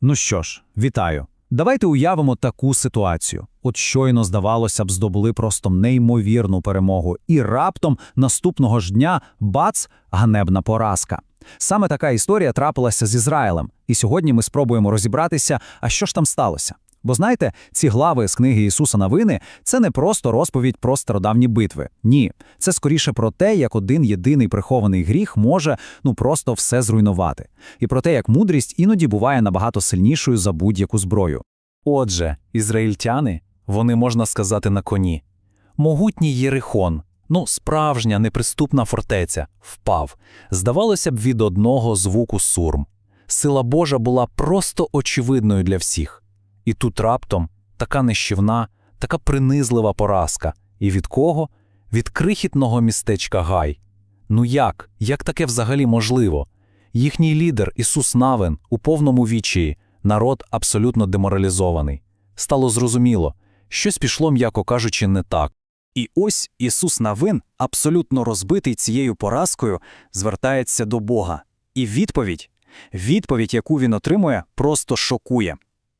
Ну що ж, вітаю. Давайте уявимо таку ситуацію. От щойно, здавалося б, здобули просто неймовірну перемогу, і раптом наступного ж дня бац, ганебна поразка. Саме така історія трапилася з Ізраїлем, і сьогодні ми спробуємо розібратися, а що ж там сталося. Бо знаєте, ці глави з книги Ісуса Новини – це не просто розповідь про стародавні битви. Ні, це скоріше про те, як один єдиний прихований гріх може ну просто все зруйнувати, і про те, як мудрість іноді буває набагато сильнішою за будь-яку зброю. Отже, ізраїльтяни, вони можна сказати на коні. Могутній Єрихон, ну справжня неприступна фортеця, впав. Здавалося б, від одного звуку сурм. Сила Божа була просто очевидною для всіх. І тут раптом така нищівна, така принизлива поразка. І від кого? Від крихітного містечка Гай. Ну як? Як таке взагалі можливо? Їхній лідер Ісус Навин у повному вічії, народ абсолютно деморалізований. Стало зрозуміло, щось пішло, м'яко кажучи, не так. І ось Ісус Навин, абсолютно розбитий цією поразкою, звертається до Бога. І відповідь, відповідь, яку він отримує, просто шокує.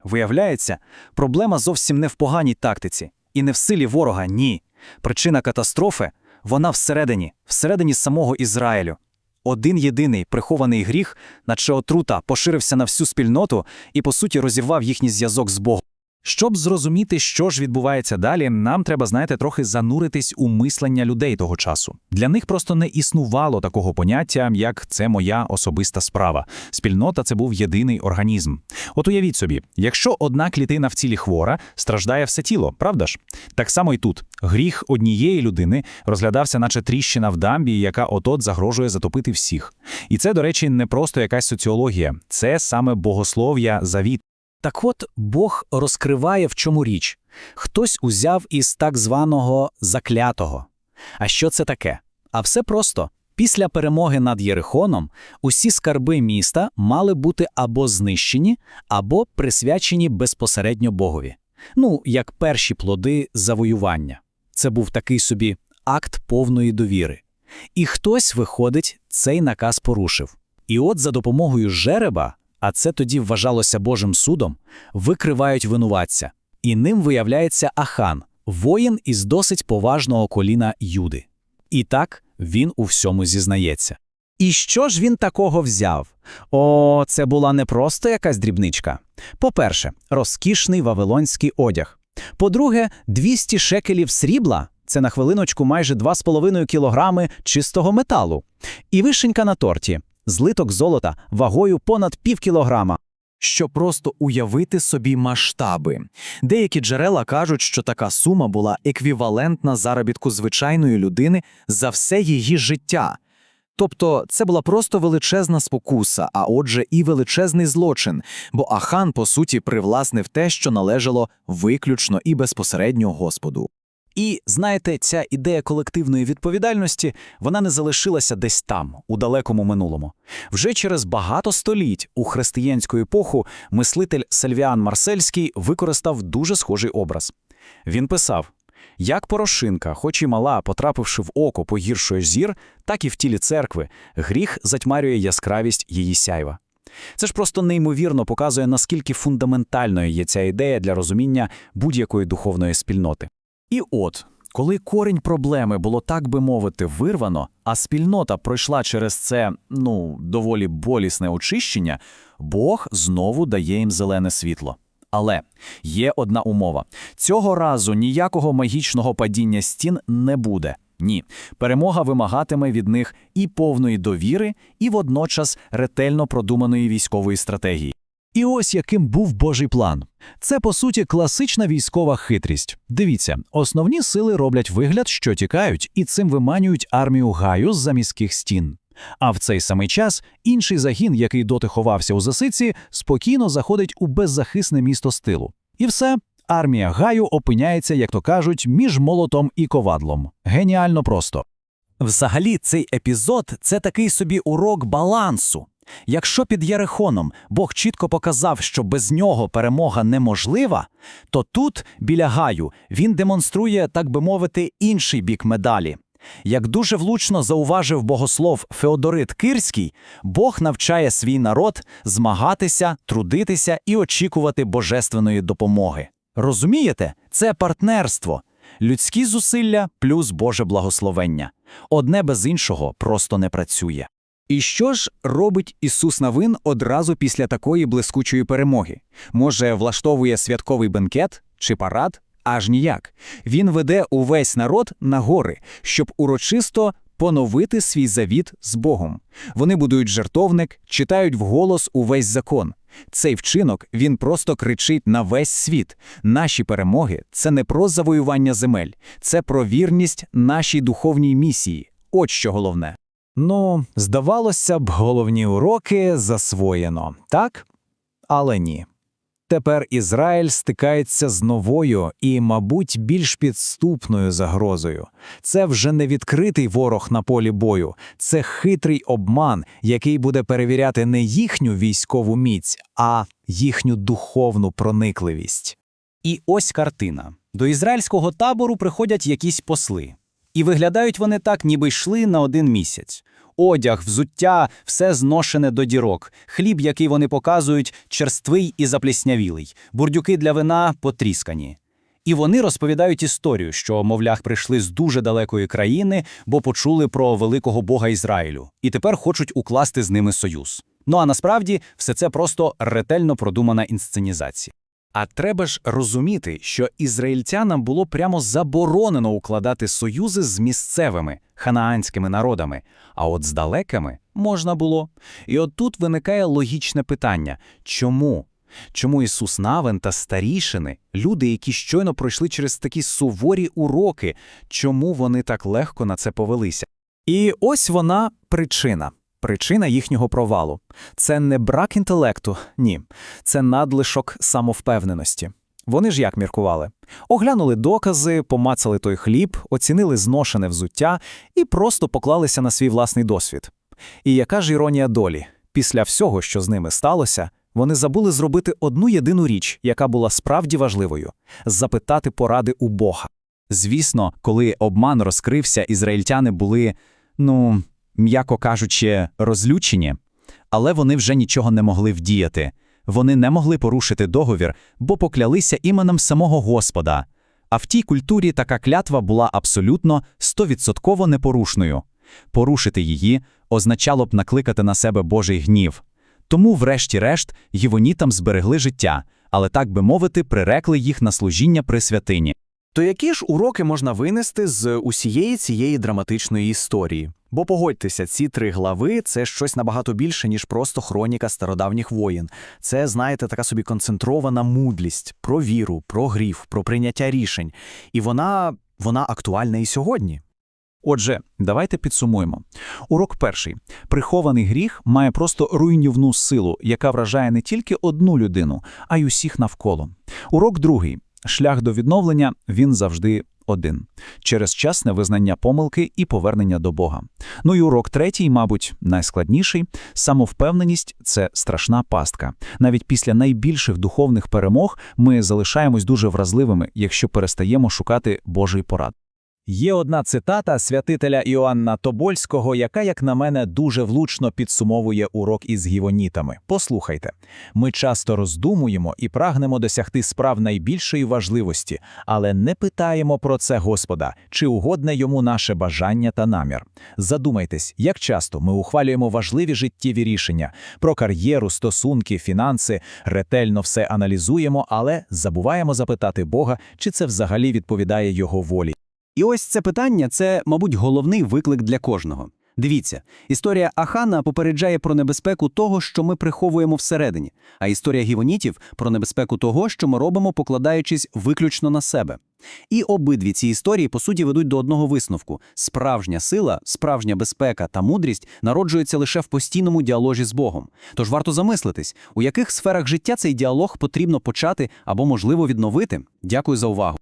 Виявляється, проблема зовсім не в поганій тактиці і не в силі ворога, ні. Причина катастрофи вона всередині, всередині самого Ізраїлю. Один єдиний прихований гріх, наче отрута, поширився на всю спільноту і, по суті, розірвав їхній зв'язок з Богом. Щоб зрозуміти, що ж відбувається далі, нам треба, знаєте, трохи зануритись у мислення людей того часу. Для них просто не існувало такого поняття, як це моя особиста справа. Спільнота це був єдиний організм. От уявіть собі, якщо одна клітина в цілі хвора, страждає все тіло, правда ж? Так само і тут гріх однієї людини розглядався, наче тріщина в дамбі, яка отот загрожує затопити всіх. І це, до речі, не просто якась соціологія, це саме богослов'я завіт. Так от Бог розкриває, в чому річ. Хтось узяв із так званого заклятого. А що це таке? А все просто. Після перемоги над Єрихоном усі скарби міста мали бути або знищені, або присвячені безпосередньо Богові. Ну, як перші плоди завоювання. Це був такий собі акт повної довіри. І хтось, виходить, цей наказ порушив. І от за допомогою жереба а це тоді вважалося Божим судом, викривають винуватця. І ним виявляється Ахан, воїн із досить поважного коліна Юди. І так він у всьому зізнається. І що ж він такого взяв? О, це була не просто якась дрібничка. По-перше, розкішний вавилонський одяг. По-друге, 200 шекелів срібла це на хвилиночку майже 2,5 кілограми чистого металу. І вишенька на торті злиток золота вагою понад пів кілограма. Щоб просто уявити собі масштаби. Деякі джерела кажуть, що така сума була еквівалентна заробітку звичайної людини за все її життя. Тобто це була просто величезна спокуса, а отже, і величезний злочин, бо Ахан, по суті, привласнив те, що належало виключно і безпосередньо Господу. І знаєте, ця ідея колективної відповідальності вона не залишилася десь там, у далекому минулому. Вже через багато століть у християнську епоху мислитель Сальвіан Марсельський використав дуже схожий образ. Він писав: як Порошинка, хоч і мала, потрапивши в око, погіршує зір, так і в тілі церкви, гріх затьмарює яскравість її сяйва. Це ж просто неймовірно показує, наскільки фундаментальною є ця ідея для розуміння будь-якої духовної спільноти. І от, коли корінь проблеми було так би мовити вирвано, а спільнота пройшла через це ну, доволі болісне очищення, Бог знову дає їм зелене світло. Але є одна умова: цього разу ніякого магічного падіння стін не буде. Ні, перемога вимагатиме від них і повної довіри, і водночас ретельно продуманої військової стратегії. І ось яким був Божий план. Це, по суті, класична військова хитрість. Дивіться, основні сили роблять вигляд, що тікають, і цим виманюють армію гаю з за міських стін. А в цей самий час інший загін, який доти ховався у засиці, спокійно заходить у беззахисне місто стилу. І все, армія гаю опиняється, як то кажуть, між молотом і ковадлом. Геніально просто. Взагалі, цей епізод це такий собі урок балансу. Якщо під Єрихоном Бог чітко показав, що без нього перемога неможлива, то тут, біля гаю, він демонструє, так би мовити, інший бік медалі. Як дуже влучно зауважив богослов Феодорит Кирський, Бог навчає свій народ змагатися, трудитися і очікувати божественної допомоги. Розумієте, це партнерство, людські зусилля плюс Боже благословення. Одне без іншого просто не працює. І що ж робить Ісус Навин одразу після такої блискучої перемоги? Може, влаштовує святковий бенкет чи парад? Аж ніяк. Він веде увесь народ на гори, щоб урочисто поновити свій завіт з Богом. Вони будують жертовник, читають вголос увесь закон. Цей вчинок він просто кричить на весь світ. Наші перемоги це не про завоювання земель, це про вірність нашій духовній місії. От що головне. Ну, здавалося б, головні уроки засвоєно, так? Але ні. Тепер Ізраїль стикається з новою і, мабуть, більш підступною загрозою. Це вже не відкритий ворог на полі бою, це хитрий обман, який буде перевіряти не їхню військову міць, а їхню духовну проникливість. І ось картина. До ізраїльського табору приходять якісь посли. І виглядають вони так, ніби йшли на один місяць. Одяг, взуття, все зношене до дірок, хліб, який вони показують, черствий і запліснявілий, бурдюки для вина потріскані. І вони розповідають історію, що, мовлях, прийшли з дуже далекої країни, бо почули про великого Бога Ізраїлю, і тепер хочуть укласти з ними союз. Ну а насправді все це просто ретельно продумана інсценізація. А треба ж розуміти, що ізраїльтянам було прямо заборонено укладати союзи з місцевими ханаанськими народами, а от з далекими можна було. І от тут виникає логічне питання: чому? Чому Ісус Навин та старішини, люди, які щойно пройшли через такі суворі уроки, чому вони так легко на це повелися? І ось вона причина. Причина їхнього провалу. Це не брак інтелекту, ні. Це надлишок самовпевненості. Вони ж як міркували? Оглянули докази, помацали той хліб, оцінили зношене взуття і просто поклалися на свій власний досвід. І яка ж іронія долі? Після всього, що з ними сталося, вони забули зробити одну єдину річ, яка була справді важливою запитати поради у Бога. Звісно, коли обман розкрився, ізраїльтяни були, ну, м'яко кажучи, розлючені, але вони вже нічого не могли вдіяти. Вони не могли порушити договір, бо поклялися іменем самого Господа. А в тій культурі така клятва була абсолютно стовідсотково непорушною. Порушити її означало б накликати на себе Божий гнів. Тому, врешті-решт, гівонітам зберегли життя, але, так би мовити, прирекли їх на служіння при святині. То які ж уроки можна винести з усієї цієї драматичної історії? Бо погодьтеся, ці три глави це щось набагато більше, ніж просто хроніка стародавніх воїн. Це, знаєте, така собі концентрована мудрість про віру, про гріх, про прийняття рішень. І вона, вона актуальна і сьогодні. Отже, давайте підсумуємо. Урок перший. Прихований гріх має просто руйнівну силу, яка вражає не тільки одну людину, а й усіх навколо. Урок другий. Шлях до відновлення він завжди один. Через часне визнання помилки і повернення до Бога. Ну і урок третій, мабуть, найскладніший. Самовпевненість – це страшна пастка. Навіть після найбільших духовних перемог ми залишаємось дуже вразливими, якщо перестаємо шукати Божий порад. Є одна цитата святителя Іоанна Тобольського, яка, як на мене, дуже влучно підсумовує урок із гівонітами. Послухайте, ми часто роздумуємо і прагнемо досягти справ найбільшої важливості, але не питаємо про це Господа, чи угодне йому наше бажання та намір. Задумайтесь, як часто ми ухвалюємо важливі життєві рішення про кар'єру, стосунки, фінанси, ретельно все аналізуємо, але забуваємо запитати Бога, чи це взагалі відповідає його волі. І ось це питання це, мабуть, головний виклик для кожного. Дивіться, історія Ахана попереджає про небезпеку того, що ми приховуємо всередині, а історія гівонітів про небезпеку того, що ми робимо, покладаючись виключно на себе. І обидві ці історії, по суті, ведуть до одного висновку: справжня сила, справжня безпека та мудрість народжуються лише в постійному діалозі з Богом. Тож варто замислитись, у яких сферах життя цей діалог потрібно почати або, можливо, відновити. Дякую за увагу.